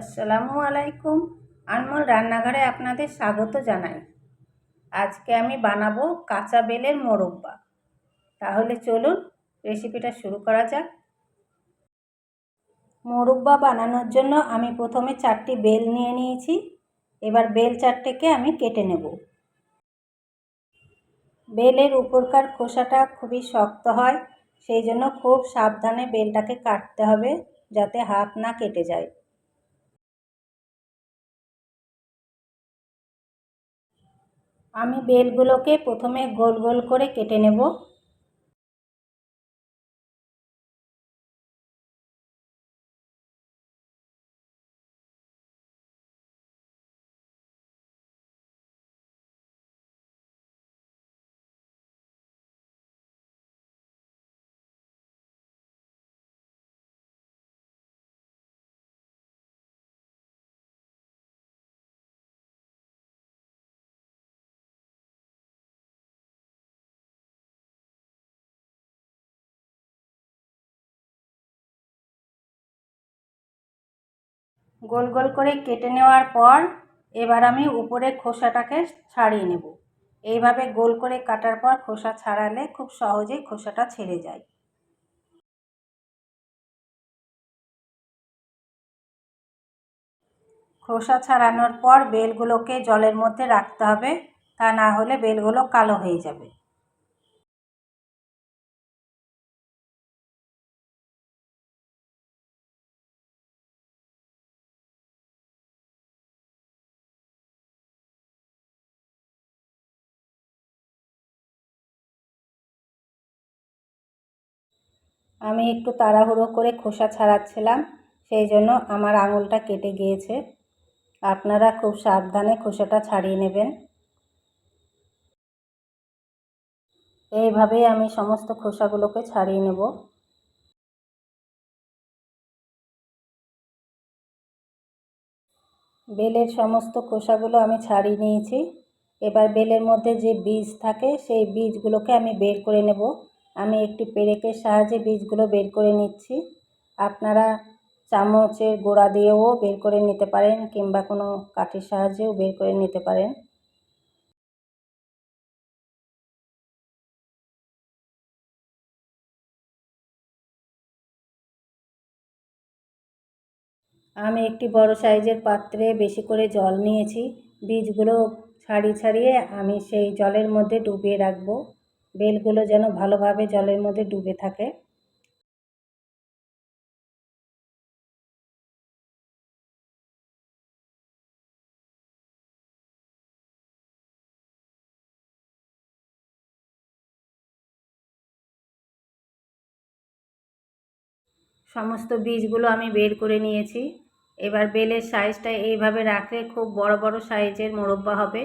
আসসালামু আলাইকুম, আনমোল রান্নাঘরে আপনাদের স্বাগত জানাই। আজকে আমি বানাবো কাঁচা বেলের মোরব্বা তাহলে চলুন রেসিপিটা শুরু করা যাক। মোরব্বা বানানোর জন্য আমি প্রথমে চারটি বেল নিয়ে নিয়েছি। এবার বেল চারটেকে আমি কেটে নেব। বেলের উপরকার খোসাটা খুবই শক্ত হয়, সেই জন্য খুব সাবধানে বেলটাকে কাটতে হবে যাতে হাত না কেটে যায়। আমি বেলগুলোকে প্রথমে গোল গোল করে কেটে নেব। গোল গোল করে কেটে নেওয়ার পর এবার আমি উপরে খোসাটাকে ছাড়িয়ে নেব। এইভাবে গোল করে কাটার পর খোসা ছাড়ালে খুব সহজেই খোসাটা ছেড়ে যায়। খোসা ছাড়ানোর পর বেলগুলোকে জলের মধ্যে রাখতে হবে। তা না হলে বেলগুলো কালো হয়ে যাবে। আমি একটু তাড়াহুড়ো করে খোসা ছাড়াচ্ছিলাম, সেই জন্য আমার আঙুলটা কেটে গিয়েছে। আপনারা খুব সাবধানে খোসাটা ছাড়িয়ে নেবেন। এইভাবেই আমি সমস্ত খোসাগুলোকে ছাড়িয়ে নেব। বেলের সমস্ত খোসাগুলো আমি ছাড়িয়ে নিয়েছি। এবার বেলের মধ্যে যে বীজ থাকে, সেই বীজগুলোকে আমি বের করে নেব। আমি একটি পেরেকের সাহায্যে বীজগুলো বের করে নিচ্ছি। আপনারা চামচের গোড়া দিয়েও বের করে নিতে পারেন কিংবা কোনো কাঠের সাহায্যেও বের করে নিতে পারেন। আমি একটি বড় সাইজের পাত্রে বেশি করে জল নিয়েছি। বীজগুলো ছাড়িয়ে ছাড়িয়ে আমি সেই জলের মধ্যে ডুবিয়ে রাখব। বেলগুলো যেন ভালোভাবে জলের মধ্যে ডুবে থাকে। সমস্ত বীজগুলো আমি বের করে নিয়েছি। এবার বেলের সাইজটা এইভাবে রাখলে খুব বড় বড় সাইজের মোরব্বা হবে।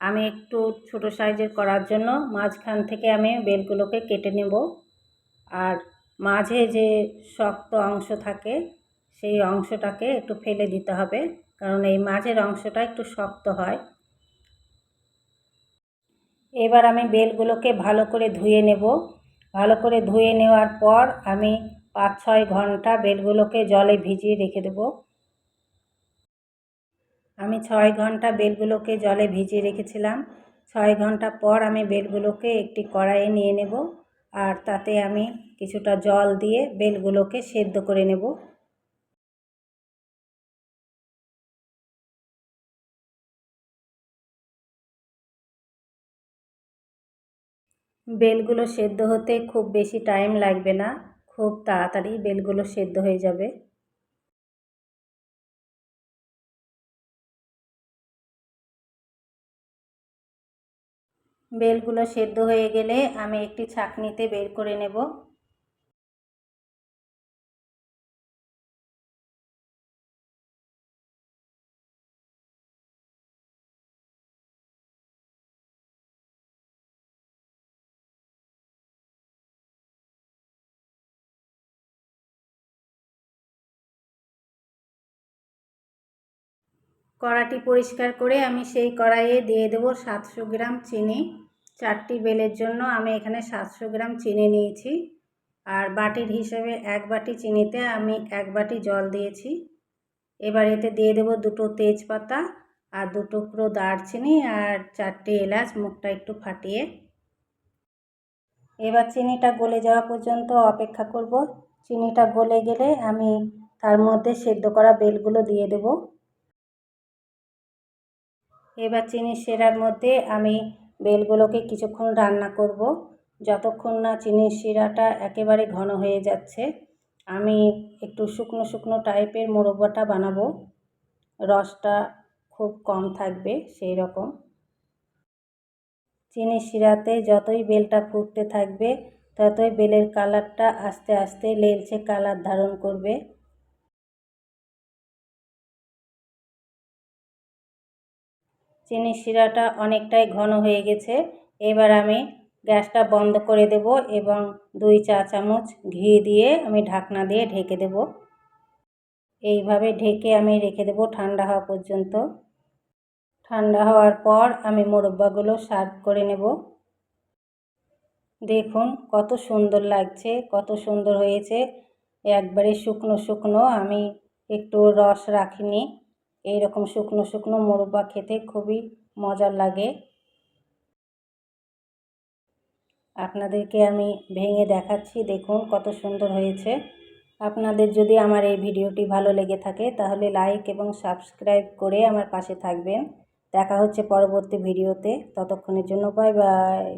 আমি একটু ছোট সাইজের করার জন্য মাঝখান থেকে আমি বেলগুলোকে কেটে নেব। আর মাঝে যে শক্ত অংশ থাকে, সেই অংশটাকে একটু ফেলে দিতে হবে, কারণ এই মাঝের অংশটা একটু শক্ত হয়। এবার আমি বেলগুলোকে ভালো করে ধুয়ে নেব। ভালো করে ধুয়ে নেওয়ার পর আমি পাঁচ ছয় ঘণ্টা বেলগুলোকে জলে ভিজিয়ে রেখে দেবো। আমি ছয় ঘণ্টা বেলগুলোকে জলে ভিজিয়ে রেখেছিলাম। ছয় ঘণ্টা পর আমি বেলগুলোকে একটি কড়াইয়ে নিয়ে নেব আর তাতে আমি কিছুটা জল দিয়ে বেলগুলোকে সেদ্ধ করে নেব। বেলগুলো সেদ্ধ হতে খুব বেশি টাইম লাগবে না। খুব তাড়াতাড়ি বেলগুলো সেদ্ধ হয়ে যাবে। বেলগুলো সেদ্ধ হয়ে গেলে আমি একটি ছাঁকনিতে বের করে নেব। কড়াটি পরিষ্কার করে আমি সেই কড়াইয়ে দিয়ে দেবো সাতশো গ্রাম চিনি। চারটি বেলের জন্য আমি এখানে সাতশো গ্রাম চিনি নিয়েছি। আর বাটির হিসেবে এক বাটি চিনিতে আমি এক বাটি জল দিয়েছি। এবার এতে দিয়ে দেবো দুটো তেজপাতা আর দু টুকরো দারচিনি আর চারটে এলাচ মুখটা একটু ফাটিয়ে। এবার চিনিটা গলে যাওয়া পর্যন্ত অপেক্ষা করব। চিনিটা গলে গেলে আমি তার মধ্যে সেদ্ধ করা বেলগুলো দিয়ে দেব। এবার চিনি সেরার মধ্যে আমি বেলগুলোকে কিছুক্ষণ রান্না করব। যতক্ষণ না চিনির শিরাটা একেবারে ঘন হয়ে যাচ্ছে, আমি একটু শুকনো শুকনো টাইপের মোরব্বাটা বানাবো। রসটা খুব কম থাকবে সেই রকম। চিনির শিরাতে যতই বেলটা ফুটতে থাকবে, ততই বেলের কালারটা আস্তে আস্তে লেলচে কালার ধারণ করবে। চিনির শিরাটা অনেকটাই ঘন হয়ে গেছে। এবার আমি গ্যাসটা বন্ধ করে দেব এবং দুই চা চামচ ঘি দিয়ে আমি ঢাকনা দিয়ে ঢেকে দেব। এইভাবে ঢেকে আমি রেখে দেব ঠান্ডা হওয়া পর্যন্ত। ঠান্ডা হওয়ার পর আমি মোরব্বাগুলো সার্ভ করে নেব। দেখুন কত সুন্দর লাগছে, কত সুন্দর হয়েছে। একবারে শুকনো শুকনো, আমি একটু রস রাখিনি। এই রকম শুকনো শুকনো মোরব্বা খেতে খুবই মজার লাগে। আপনাদেরকে আমি ভেঙে দেখাচ্ছি, দেখুন কত সুন্দর হয়েছে। আপনাদের যদি আমার এই ভিডিওটি ভালো লেগে থাকে, তাহলে লাইক এবং সাবস্ক্রাইব করে আমার পাশে থাকবেন। দেখা হচ্ছে পরবর্তী ভিডিওতে। ততক্ষণের জন্য বাই বাই।